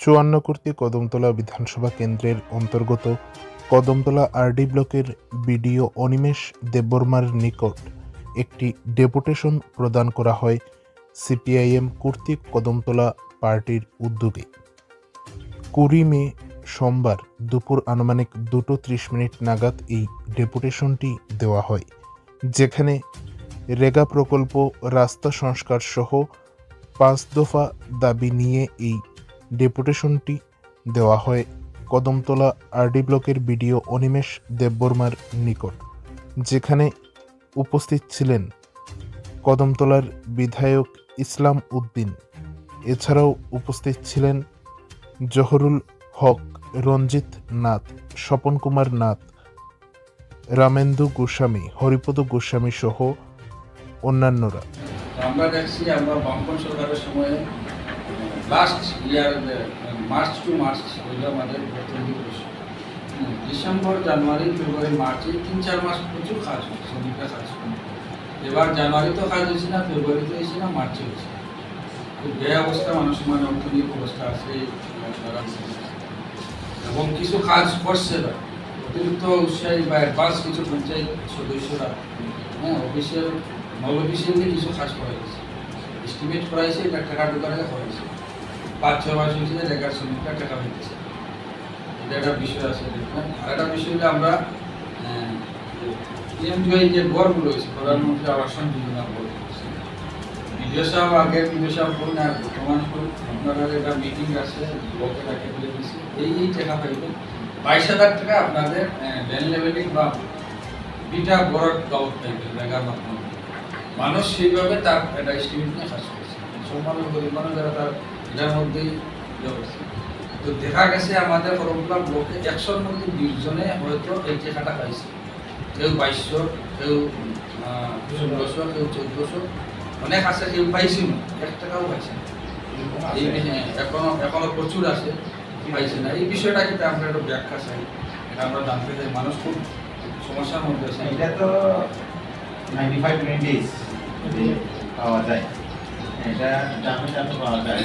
চুয়ান্ন কর্তৃক কদমতলা বিধানসভা কেন্দ্রের অন্তর্গত কদমতলা আরডি ব্লকের বিডিও অনিমেষ দেববর্মার নিকট একটি ডেপুটেশন প্রদান করা হয় সিপিআইএম কর্তৃক কদমতলা পার্টির উদ্যোগে। কুড়ি মে সোমবার দুপুর আনুমানিক দুটো ত্রিশ মিনিট নাগাদ এই ডেপুটেশনটি দেওয়া হয়, যেখানে রেগা প্রকল্প, রাস্তা সংস্কার সহ পাঁচ দফা দাবি নিয়ে এই ডেপুটেশনটি দেওয়া হয় কদমতলা আরডি ব্লকের বিডিও অনিমেষ দেববর্মার নিকট, যেখানে উপস্থিত ছিলেন কদমতলার বিধায়ক ইসলাম উদ্দিন। এছাড়াও উপস্থিত ছিলেন জহরুল হক, রঞ্জিত নাথ, স্বপন কুমার নাথ, রামেন্দু গোস্বামী, হরিপদ গোস্বামী সহ অন্যান্যরা। আমরা দেখছি আমরা বামপন সরকারের সময়ে last year March to March হইল আমাদের পরিষদ ডিসেম্বর জানুয়ারি ফেব্রুয়ারি মার্চ এই তিন চার মাস প্রচুর কাজ হয়েছে শ্রমিকরা কাজ করে। এবার জানুয়ারিতেও কাজ হয়েছে না ফেব্রুয়ারিতে হয়েছে না মার্চে হয়েছে। খুব অবস্থা, মানুষের মানে অর্থনৈতিক অবস্থা আছে এবং কিছু কাজ করছে না। অতিরিক্ত উৎসাহী বা অ্যাডভান্স কিছু পঞ্চায়েত সদস্যরা হ্যাঁ অফিসিয়াল নল অফিসিয়ালি কিছু কাজ করা গেছে এস্টিমেট করাইছে, এটা টাকা ঢোকার হয়েছে পাঁচ ছ মাস হয়েছে শ্রমিকরা টাকা হইতেছে। এটা একটা বিষয় আছে দেখবেন আর একটা বিষয় হলে আমরা যে হয়েছে, প্রধানমন্ত্রী আবাসন যোজনা বিডিও সাহেব আগের সাহেব বলুন আর বর্তমান করুন আপনাদের একটা মিটিং আছে তাকে বলে এই এই টাকা পাইবেন বাইশ হাজার টাকা আপনাদের ল্যান্ড লেভেলিং বা বিটা বড় গাউট পাইবেন মাধ্যমে মানুষ সেইভাবে তার একটা এস্টিমেট নিয়ে কাজ করছে। মানুষ যারা তার এটার মধ্যেই তো দেখা গেছে আমাদের করমপুরা ব্লকে একশোর মধ্যে বিশ জনে হয়তো এই টাকাটা পাইছে। কেউ বাইশশো কেউ ষোলোশো কেউ চোদ্দোশো অনেক আছে কেউ পাইছি না এক টাকাও পাইছে এই এখনও এখনও প্রচুর আছে পাইছে না এই বিষয়টা কিন্তু আমরা একটু ব্যাখ্যা চাই। এটা আমরা জানতে চাই মানুষ খুব সমস্যার মধ্যে আছে। এটা তো নাইনটি ফাইভ পাওয়া যায়। এটা দামে দামে পাওয়া যায়।